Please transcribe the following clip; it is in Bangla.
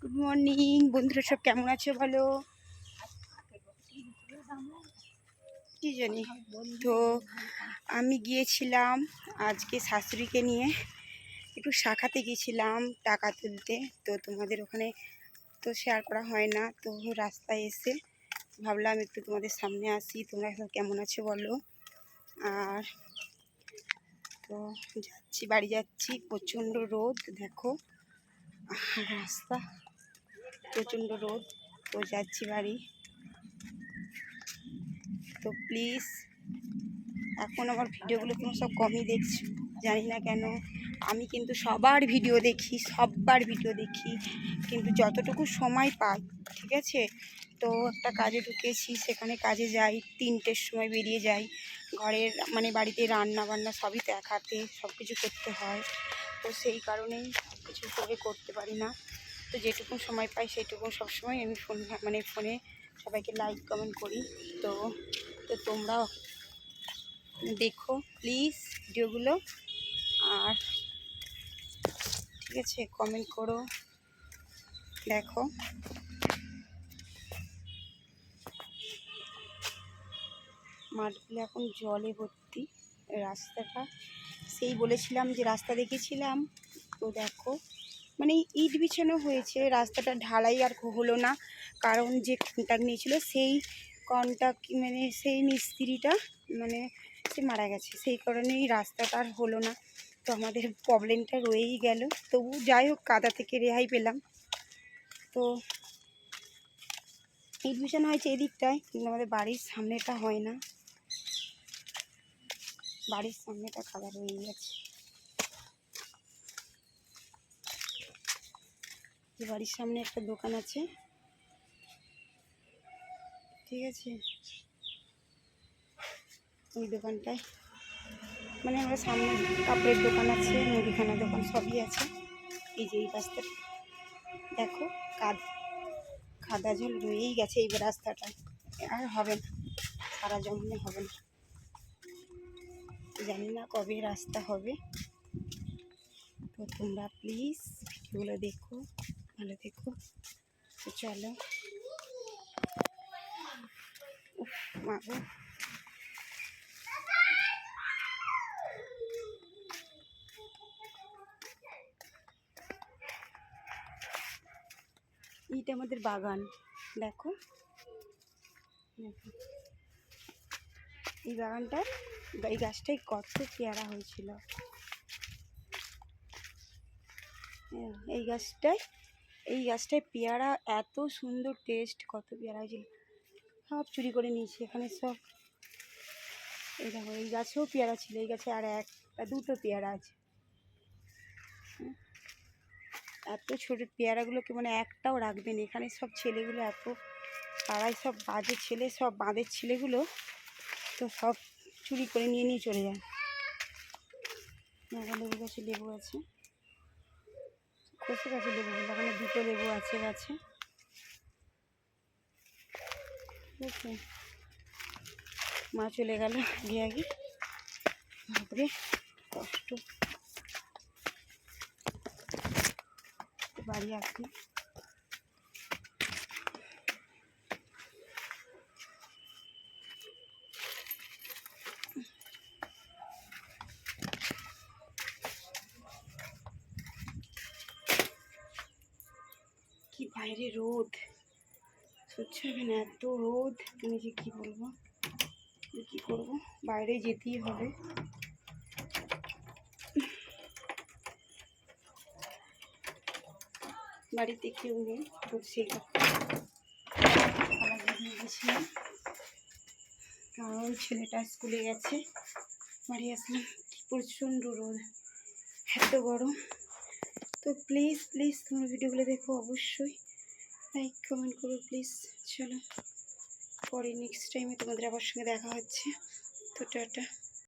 গুড মর্নিং বন্ধুরা সব কেমন আছে বলো? কি জানি? তো আমি গিয়েছিলাম আজকে শাশুড়িকে নিয়ে, একটু শাখাতে গিয়েছিলাম টাকা তুলতে। তো তোমাদের ওখানে তো শেয়ার করা হয় না, তো রাস্তায় এসে ভাবলাম একটু তোমাদের সামনে আসি, তোমরা সব কেমন আছো বলো? আর তো যাচ্ছি, বাড়ি যাচ্ছি, প্রচণ্ড রোদ, দেখো। রাস্তা, প্রচণ্ড রোদ, তো যাচ্ছি বাড়ি। তো প্লিজ এখন আমার ভিডিওগুলো তুমি সব কমই দেখছ, জানি না কেন। আমি কিন্তু সবার ভিডিও দেখি সবার ভিডিও দেখি, কিন্তু যতটুকু সময় পাই, ঠিক আছে? তো একটা কাজে ঢুকেছি, সেখানে কাজে যাই, তিনটের সময় বেরিয়ে যাই। ঘরের মানে বাড়িতে রান্না বান্না সবই দেখাতে সব কিছু করতে হয়। তো সেই কারণেই কিছু করে করতে পারি না। তো যেটুকু সময় পাই সেইটুকু সবসময় আমি ফোন মানে ফোনে সবাইকে লাইক কমেন্ট করি। তো তো তোমরাও দেখো প্লিজ ভিডিওগুলো। আর ঠিক আছে কমেন্ট করো, দেখো। মাঠগুলো এখন জলে ভর্তি, রাস্তাটা সেই বলেছিলাম যে রাস্তা দেখেছিলাম। তো দেখো মানে ইট বিছানো হয়েছে, রাস্তাটা ঢালাই আর হলো না। কারণ যে কন্ট্যাক্ট নিয়েছিল, সেই কন্ট্যাক্ট মানে সেই মিস্ত্রিটা মানে সে মারা গেছে। সেই কারণেই রাস্তাটা আর হলো না। তো আমাদের প্রবলেমটা রয়েই গেল। তবু যাই হোক, কাদা থেকে রেহাই পেলাম। তো ইট বিছানো হয়েছে এদিকটায়, কিন্তু আমাদের বাড়ির সামনেটা হয় না। বাড়ির সামনেটা কাদা রয়েই গেছে। বাড়ির সামনে একটা দোকান আছে। ঠিক আছে? ওই দোকানটায় মানে আমরা সামনে কাপড়ের দোকান আছে, মুদিখানা দোকান সবই আছে। এই যে এই রাস্তাটা দেখো, কাদ খাদা জল রয়েই গেছে। এই রাস্তাটা আর হবে না। সারা জমিনে হবে না। জানি না কবে রাস্তা হবে। তো তোমরা প্লিজ ভিডিওগুলো দেখো ভালো দেখো তো চলো। উফ, মা গো। এইটা আমাদের বাগান দেখো। দেখো। এই বাগানটা এই গাছটায় কত পেয়ারা হয়েছিল। হ্যাঁ, এই গাছটায় এই গাছটায় পেয়ারা এত সুন্দর টেস্ট কত পেয়ারা হয়েছিল। সব চুরি করে নিয়েছি এখানে সব। এই দেখো এই গাছেও পেয়ারা ছিল এই গাছে আর এক দুটো পেয়ারা আছে। এত ছোটো পেয়ারাগুলোকে মানে একটাও রাখবেন এখানে সব ছেলেগুলো এত পাড়ায় সব বাজে ছেলে সব বাঁধের ছেলেগুলো তো সব চুরি করে নিয়ে নিয়ে চলে যায়। নাগা লেবু গাছে লেবু আছে। কষে গাছে লেবু ওখানে দুটো লেবু আছে, গাছে। ঠিক আছে। মা চলে গেল আগে আগে। বাপরে, কষ্ট। বাড়ি আসি। বাইরে রোদ। সহ্য হবে না, এত রোদ। তুমি যে কী বলব? কী করব? বাইরে যেতেই হবে। বাড়িতে কেউ নেই, তো সেই গেছিলাম কারণ ছেলেটা স্কুলে গেছে। বাড়ি আসলাম প্রচণ্ড রোদ, এত গরম। তো প্লিজ প্লিজ তোমার ভিডিওগুলো দেখো অবশ্যই। লাইক কমেন্ট করো প্লিজ চলো, পরে নেক্সট টাইমে তোমাদের আবার সঙ্গে দেখা হচ্ছে। তো টাটা।